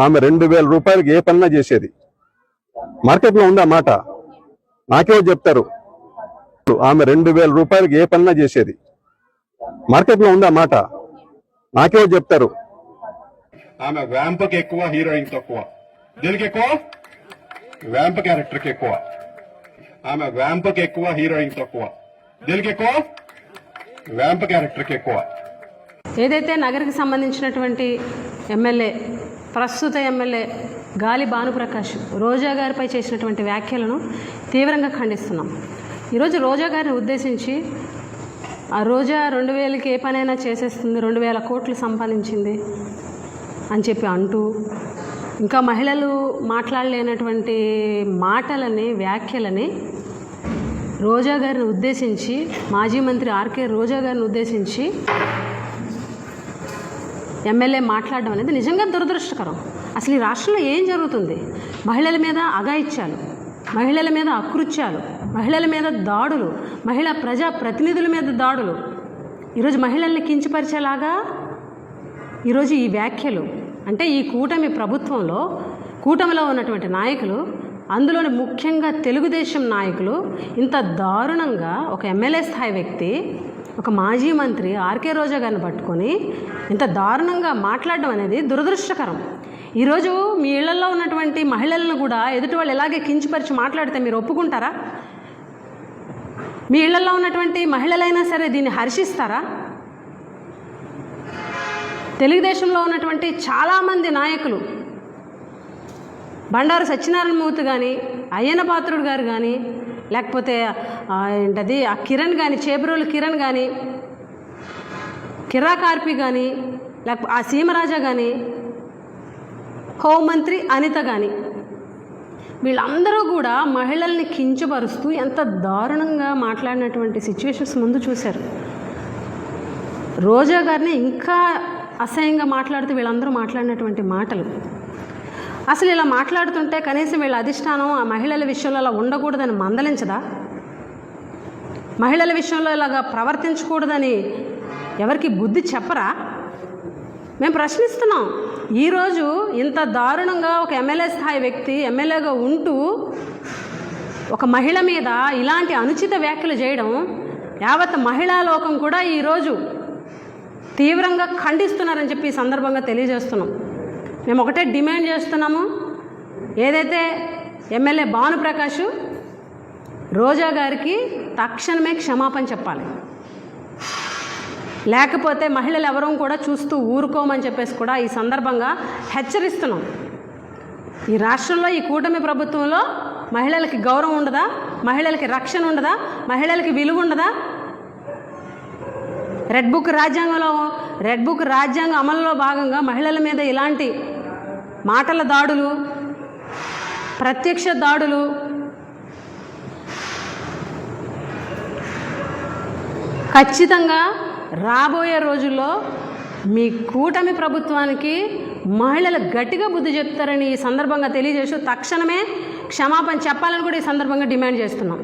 ఆమె రెండు వేల రూపాయలకి ఏ పన్నా చేసేది. మార్కెట్లో ఉందా మాట? నాకేమో చెప్తారు. ఆమె రెండు వేల రూపాయలకి ఏ పన్నా చేసేది. మార్కెట్లో ఉందా మాట? నాకేమో చెప్తారు. ఆమె వ్యాంపకి ఎక్కువ హీరోయిన్ తక్కువ. దీనికి ఎక్కువ? వ్యాంప్ క్యారెక్టర్ ఎక్కువ. ఆమె వ్యాంపకి ఎక్కువ హీరోయిన్ తక్కువ. దీనికి ఎక్కువ? వ్యాంప్ క్యారెక్టర్ ఎక్కువ. ఏదైతే నగరికి సంబంధించినటువంటి ఎమ్మెల్యే ప్రస్తుత ఎమ్మెల్యే గాలి భానుప్రకాష్ రోజా గారిపై చేసినటువంటి వ్యాఖ్యలను తీవ్రంగా ఖండిస్తున్నాం. ఈరోజు రోజా గారిని ఉద్దేశించి ఆ రోజా రెండు వేలకి ఏ పనైనా చేసేస్తుంది రెండు వేల కోట్లు సంపాదించింది అని చెప్పి అంటూ ఇంకా మహిళలు మాట్లాడలేనటువంటి మాటలని వ్యాఖ్యలని రోజా గారిని ఉద్దేశించి మాజీ మంత్రి ఆర్కే రోజా గారిని ఉద్దేశించి ఎమ్మెల్యే మాట్లాడడం అనేది నిజంగా దురదృష్టకరం. అసలు ఈ రాష్ట్రంలో ఏం జరుగుతుంది? మహిళల మీద అగాయిత్యాలు మహిళల మీద అకృత్యాలు మహిళల మీద దాడులు మహిళా ప్రజా ప్రతినిధుల మీద దాడులు. ఈరోజు మహిళల్ని కించపరిచేలాగా ఈరోజు ఈ వ్యాఖ్యలు అంటే ఈ కూటమి ప్రభుత్వంలో కూటమిలో ఉన్నటువంటి నాయకులు అందులోని ముఖ్యంగా తెలుగుదేశం నాయకులు ఇంత దారుణంగా ఒక ఎమ్మెల్యే స్థాయి వ్యక్తి ఒక మాజీ మంత్రి ఆర్కే రోజా గారిని పట్టుకొని ఇంత దారుణంగా మాట్లాడడం అనేది దురదృష్టకరం. ఈరోజు మీ ఇళ్ళలో ఉన్నటువంటి మహిళలను కూడా ఎదుటి వాళ్ళు ఎలాగే కించిపరిచి మాట్లాడితే మీరు ఒప్పుకుంటారా? మీ ఇళ్ళలో ఉన్నటువంటి మహిళలైనా సరే దీన్ని హర్షిస్తారా? తెలుగుదేశంలో ఉన్నటువంటి చాలామంది నాయకులు బండారు సత్యనారాయణమూర్తి కానీ అయ్యన పాత్రుడు గారు కానీ లేకపోతే ఏంటది ఆ కిరణ్ కానీ చేబరోలు కిరణ్ కానీ కిరా కార్పి కానీ లేకపోతే ఆ సీమరాజా కానీ హోంమంత్రి అనిత కానీ వీళ్ళందరూ కూడా మహిళల్ని కించపరుస్తూ ఎంత దారుణంగా మాట్లాడినటువంటి సిచ్యువేషన్స్ ముందు చూశారు. రోజా గారిని ఇంకా అసహ్యంగా మాట్లాడుతూ వీళ్ళందరూ మాట్లాడినటువంటి మాటలు. అసలు ఇలా మాట్లాడుతుంటే కనీసం వీళ్ళ అధిష్టానం ఆ మహిళల విషయంలో అలా ఉండకూడదని మందలించదా? మహిళల విషయంలో ఇలాగా ప్రవర్తించకూడదని ఎవరికి బుద్ధి చెప్పరా? మేము ప్రశ్నిస్తున్నాం. ఈరోజు ఇంత దారుణంగా ఒక ఎమ్మెల్యే స్థాయి వ్యక్తి ఎమ్మెల్యేగా ఉంటూ ఒక మహిళ మీద ఇలాంటి అనుచిత వ్యాఖ్యలు చేయడం యావత్ మహిళా లోకం కూడా ఈరోజు తీవ్రంగా ఖండిస్తున్నారని చెప్పి ఈ సందర్భంగా తెలియజేస్తున్నాం. మేము ఒకటే డిమాండ్ చేస్తున్నాము. ఏదైతే ఎమ్మెల్యే భానుప్రకాష్ రోజా గారికి తక్షణమే క్షమాపణ చెప్పాలి. లేకపోతే మహిళలు ఎవరూ కూడా చూస్తూ ఊరుకోమని చెప్పేసి కూడా ఈ సందర్భంగా హెచ్చరిస్తున్నాం. ఈ రాష్ట్రంలో ఈ కూటమి ప్రభుత్వంలో మహిళలకి గౌరవం ఉండదా? మహిళలకి రక్షణ ఉండదా? మహిళలకి విలువ ఉండదా? రెడ్ బుక్ రాజ్యాంగంలో రెడ్ బుక్ రాజ్యాంగ అమలులో భాగంగా మహిళల మీద ఇలాంటి మాటల దాడులు ప్రత్యక్ష దాడులు ఖచ్చితంగా రాబోయే రోజుల్లో మీ కూటమి ప్రభుత్వానికి మహిళలు గట్టిగా బుద్ధి చెప్తారని ఈ సందర్భంగా తెలియజేస్తూ తక్షణమే క్షమాపణ చెప్పాలని కూడా ఈ సందర్భంగా డిమాండ్ చేస్తున్నాం.